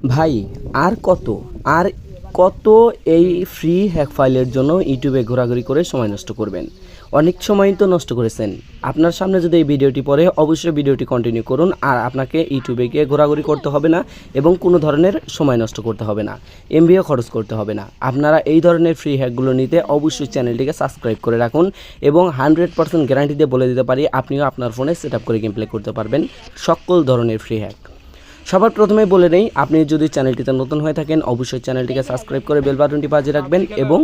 ভাই, আর কত? আর কত এই ফ্রি হ্যাক ফাইলের জন্য ইউটিউবে ঘোরাঘুরি করে সময় নষ্ট করবেন? অনেক সময় তো নষ্ট করেছেন। আপনার সামনে যদি এই ভিডিওটি পড়ে, অবশ্যই ভিডিওটি কন্টিনিউ করুন আর আপনাকে ইউটিউবে গিয়ে ঘোরাঘুরি করতে হবে না এবং কোনো ধরনের সময় নষ্ট করতে হবে না। এমবিও খরচ করতে হবে না। আপনারা এই ধরনের ফ্রি হ্যাকগুলো নিতে অবশ্যই চ্যানেলটিকে সাবস্ক্রাইব করে রাখুন এবং হান্ড্রেড পার্সেন্ট গ্যারান্টি দিয়ে বলে দিতে পারি, আপনিও আপনার ফোনে সেট আপ করে গেম প্লে করতে পারবেন সকল ধরনের ফ্রি হ্যাক সবার প্রথমে বলে নেই, আপনি যদি চ্যানেলটিতে নতুন হয়ে থাকেন, অবশ্যই চ্যানেলটিকে সাবস্ক্রাইব করে বেল বাটনটি বাজিয়ে রাখবেন এবং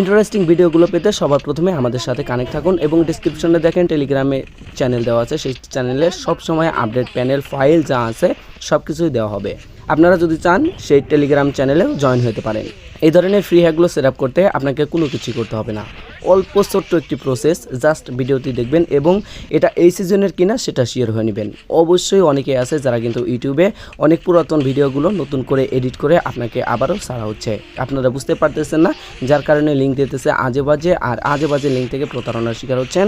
ইন্টারেস্টিং ভিডিওগুলো পেতে সবার প্রথমে আমাদের সাথে কানেক্ট থাকুন এবং ডিসক্রিপশনে দেখেন টেলিগ্রামে চ্যানেল দেওয়া আছে, সেই চ্যানেলে সবসময় আপডেট প্যানেল ফাইল যা আছে সব কিছুই দেওয়া হবে। আপনারা যদি চান, সেই টেলিগ্রাম চ্যানেলেও জয়েন হতে পারেন। এই ধরনের ফ্রি হ্যাকগুলো সেট আপ করতে আপনাকে কোনো কিছুই করতে হবে না। অল্প ছোট্ট একটি প্রসেস জাস্ট ভিডিওটি দেখবেন এবং এটা এই সিজনের কিনা সেটা শেয়ার হয়ে নেবেন। অবশ্যই অনেকে আছে যারা কিন্তু ইউটিউবে অনেক পুরাতন ভিডিওগুলো নতুন করে এডিট করে আপনাকে আবারও ছাড়া হচ্ছে। আপনারা বুঝতে পারতেছেন না যার কারণে লিঙ্ক দিতেছে আজে বাজে আর আজে বাজে লিঙ্ক থেকে প্রতারণার শিকার হচ্ছেন।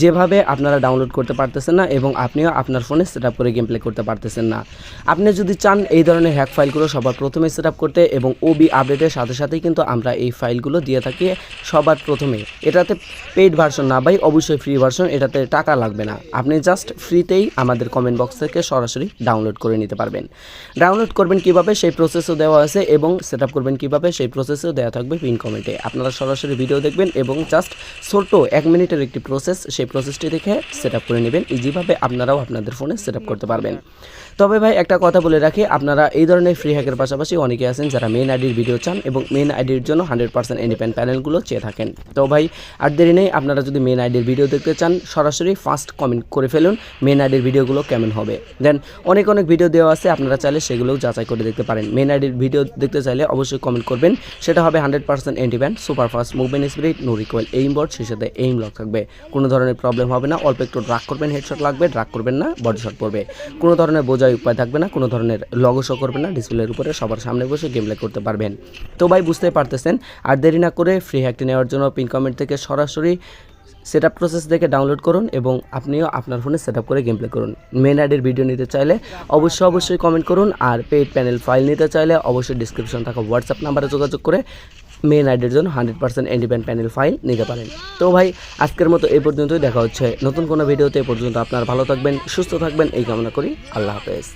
যেভাবে আপনারা ডাউনলোড করতে পারতেছেন না এবং আপনিও আপনার ফোনে সেট আপ করে গেম প্লে করতে পারতেছেন না। আপনি যদি চান এই ধরনের হ্যাক ফাইলগুলো সবার প্রথমে সেট করতে এবং ওবি আপডেটের সাথে সাথেই কিন্তু আমরা এই ফাইলগুলো দিয়ে থাকি সবার প্রথমে। এটাতে পেইড ভার্সন না ভাই অবশ্যই ফ্রি ভার্সন এটাতে টাকা লাগবে না। আপনি জাস্ট ফ্রিতেই আমাদের কমেন্ট বক্স থেকে সরাসরি ডাউনলোড করে নিতে পারবেন। ডাউনলোড করবেন কীভাবে? সেই প্রসেসও দেওয়া আছে এবং সেট করবেন কীভাবে? সেই প্রসেসও দেওয়া থাকবে পিন কমেন্টে আপনারা সরাসরি ভিডিও দেখবেন এবং জাস্ট ছোট এক মিনিটের একটি প্রসেস সেই প্রসেসটি দেখে সেট করে নেবেন। ইজিভাবে আপনারাও আপনাদের ফোনে সেট করতে পারবেন। তবে ভাই একটা কথা বলে রাখি, আপনারা এই ধরনের ফ্রি হ্যাকের পাশাপাশি অনেকে আছেন যারা মেন আইডির ভিডিও চান এবং মেন আইডির জন্য হান্ড্রেড পার্সেন্ট ইন্ডিপেন্ডেন্ট প্যানেলগুলো চেয়ে থাকেন। তো ভাই, আর দেরি নেই, আপনারা যদি মেন আইডির ভিডিও দেখতে চান, সরাসরি ফার্স্ট কমেন্ট করে ফেলুন মেন আইডির ভিডিওগুলো কেমন হবে। দেন অনেক অনেক ভিডিও দেওয়া আছে, আপনারা চাইলে সেগুলোও যাচাই করে দেখতে পারেন। মেন আইডির ভিডিও দেখতে চাইলে অবশ্যই কমেন্ট করবেন। সেটা হবে hundred percent independ super fast movement spirit no recoil aim board সেই সাথে এইম লক থাকবে। কোনো ধরনের প্রবলেম হবে না, অল্প একটু ড্রাগ করবেন হেডশট লাগবে ড্রাগ করবেন না বডি শট পড়বে। কোনো ধরনের বোঝাই উপায় থাকবে না, কোনো ধরনের লগো শো করবেন না ডিসপ্লের উপরে সবার সামনে বসে গেম প্লে করতে পারবেন। তো ভাই, বুঝতে পারতেছেন? আর দেরি না করে ফ্রি হ্যাকটি নেওয়ার জন্য পিন কমেন্ট থেকে সরাসরি সেট আপ প্রসেস দেখে ডাউনলোড করুন এবং আপনিও আপনার ফোনে সেট আপ করে গেম প্লে করুন মেন আইডির ভিডিও নিতে চাইলে অবশ্যই অবশ্যই কমেন্ট করুন আর পেইড প্যানেল ফাইল নিতে চাইলে অবশ্যই ডিসক্রিপশন থাকা হোয়াটসঅ্যাপ নাম্বারে যোগাযোগ করে মেন আইডির জন্য hundred percent independent panel file নিতে পারেন। তো ভাই, আজকের মতো এই পর্যন্তই, দেখা হচ্ছে নতুন কোনো ভিডিওতে এ পর্যন্ত আপনার ভালো থাকবেন, সুস্থ থাকবেন, এই কামনা করি, আল্লাহ হাফেজ।